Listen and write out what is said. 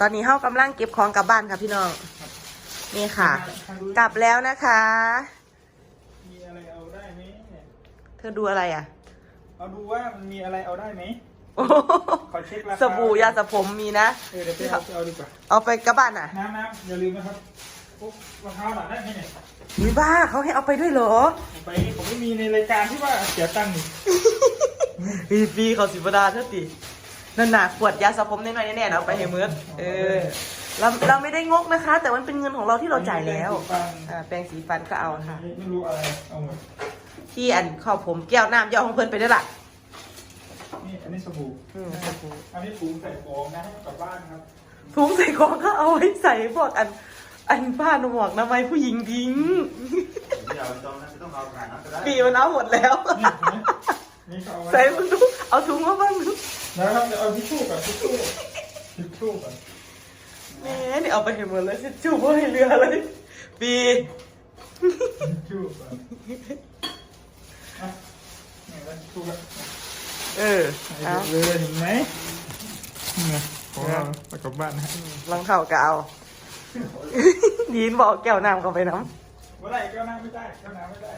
ตอนนี้เฮากำลังเก็บของกลับบ้านค่ะพี่น้อง นี่ค่ะ กลับแล้วนะคะ มีอะไรเอาได้ไหมเธอดูอะไรอะ เอาดูว่ามันมีอะไรเอาได้ไหมโอ้โหขอเช็คราคาสบู่ยาสระผมมีนะ เออเดี๋ยวไปเอาไปเอาดีกว่า เอาไปกลับบ้านอะ น้ำน้ำอย่าลืมนะครับพวกรองเท้าหน่อยได้ไหมเนี่ยวิบ้าเขาให้เอาไปด้วยเหรอผมไปผมไม่มีในรายการที่ว่าเสียตังค์นี่ปีปีเขาสิบดาเท่าติ นั่นน่ะขวดยาสระผมน้อยๆแน่ๆเอาไปให้มืดเออเราเราไม่ได้งกนะคะ แต่มันเป็นเงินของเราที่เราจ่ายแล้วอ่าแปรงสีฟันก็เอาค่ะ ไม่รู้อะไร เอาหมดที่อันเข้าผมแก้วน้ำย่อของเพิ่นไปได้วยล่ะนี่อันนี้สบู่อืมอันนี้ถุงใส่ของนะให้กลับบ้านครับ ถุงใส่ของก็เอาไว้ใส่พวกอัน อันผ้าหนวกนะไมผู้หญิงทิ้งอย่าไปจองนะไม่ต้องเอาขนาดนั้นก็ได้ปีมันเอาหมดแล้ว นี่เห็นไหม นี่ก็เอาไว้ใส่มันดูเอาถุงมาบ้างดูนะครับเดี๋ยวเอาทิชชู่ก่อนทิชชู่ทิชชู่ก่อนแหม่นี่เอาไปให้หมดเลยชิจูบให้เรือเลยปีทิชชู่ก่อนอะนี่แล้วทิชชู่ก่อนเออเอาเลยเห็นไหมนี่ไงของเราไปกลับบ้านนะรองเท้าก็เอาดีนบอกแก้วน้ำเข้าไปน้เมื่อไหร่ก็น้ำไม่ได้ก็น้ำไม่ได้